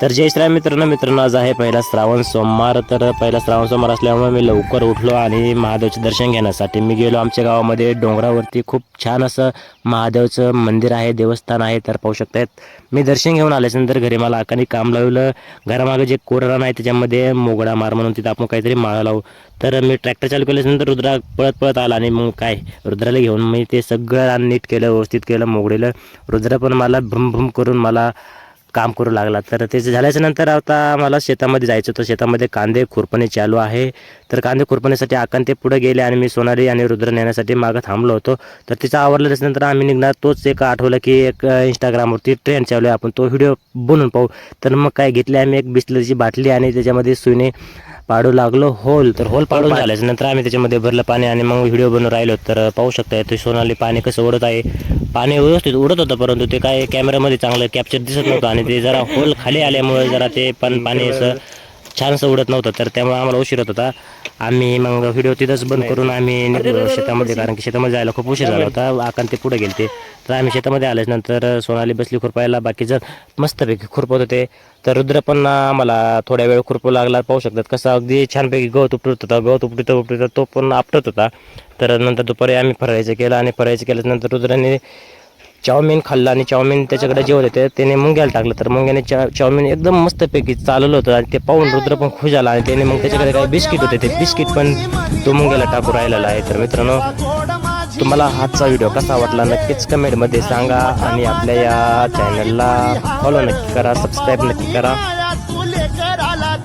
तर जय श्रीराम मित्रांनो मित्रांनो आज आहे पहिला श्रावण सोमवार. तर पहिला श्रावण सोमवार असल्यामुळे मी लवकर उठलो आणि महादेवचे दर्शन घेण्यासाठी मी गेलो. आमच्या गावामध्ये डोंगरावरती खूप छान असं महादेवचं मंदिर आहे देवस्थान आहे. तर पाहू शकतायत मी दर्शन घेऊन आल्याच्यानंतर घरी मला आकाने काम लावलं. घरामागे जे कोरान आहे त्याच्यामध्ये मोगडा मार म्हणून तिथं आपण काहीतरी माळा लावू. तर मी ट्रॅक्टर चालू केल्याच्यानंतर रुद्रा पळत पळत आला आणि मग काय रुद्राला घेऊन मी ते सगळं नीट केलं व्यवस्थित केलं मोगडेलं. रुद्रा पण मला भ्रुम करून मला काम करू लागला. तर ते झाल्याच्यानंतर आता मला शेतामध्ये जायचं होतं. शेतामध्ये कांदे खुरपणे चालू आहे. तर कांदे खुरपण्यासाठी आकांत ते पुढे गेले आणि मी सोनाली आणि रुद्र नेण्यासाठी मागं थांबलो होतो. तर तिचं आवडलं त्याच्यानंतर आम्ही निघणार. तोच एक आठवलं की एक इंस्टाग्रामवरती ट्रेंड चालू आहे. आपण तो व्हिडिओ बनवून पाहू. तर मग काय घेतले आम्ही एक बिस्लरीची बाटली आणि त्याच्यामध्ये सुईने पाडू लागलो. होल तर होल पाडून झाल्याच्यानंतर आम्ही त्याच्यामध्ये भरलं पाणी आणि मग व्हिडिओ बनवून राहिलो. तर पाहू शकता ते सोनाली पाणी कसं उडत आहे. पाणी व्यवस्थित उडत होतं परंतु ते काय कॅमेऱ्यामध्ये चांगलं कॅप्चर दिसत नव्हतं आणि ते जरा होल खाली आल्यामुळे जरा ते पण पाणी असं छानसं उडत नव्हतं तर त्यामुळे आम्हाला उशीर होत होता. आम्ही मग व्हिडिओ तिथंच बंद करून आम्ही निघलो शेतामध्ये कारण की शेतामध्ये जायला खूप उशीर झाला होता. आकांत ते पुढे गेले तर आम्ही शेतामध्ये आल्याच्यानंतर सोनाली बसली खुरपायला बाकीचं मस्तपैकी खुरपत होते. तर रुद्र पण आम्हाला थोड्या वेळ खुरपू लागला पाहू शकतात कसं अगदी छानपैकी गवत उपटत होता गवत उपटत उपटत तो पण आपटत होता. तर नंतर दुपारी आम्ही फरायचं केलं आणि फरायचं केल्यानंतर रुद्राने चाऊमिन खाल्लं आणि चाऊमिन त्याच्याकडे जेवत होते त्याने मुंग्याला टाकलं. तर मुंग्याने चा चाऊमिन एकदम मस्तपैकी चालवलं होतं आणि ते पाहून रुद्र पण खुश झाला आणि त्याने मग त्याच्याकडे काही बिस्किट होते ते बिस्किट पण तो मुंग्याला टाकू राहिलेला आहे. तर मित्रांनो तुम्हाला हातचा व्हिडिओ कसा वाटला नक्कीच कमेंटमध्ये सांगा आणि आपल्या या चॅनलला फॉलो नक्की करा सबस्क्राईब नक्की करा.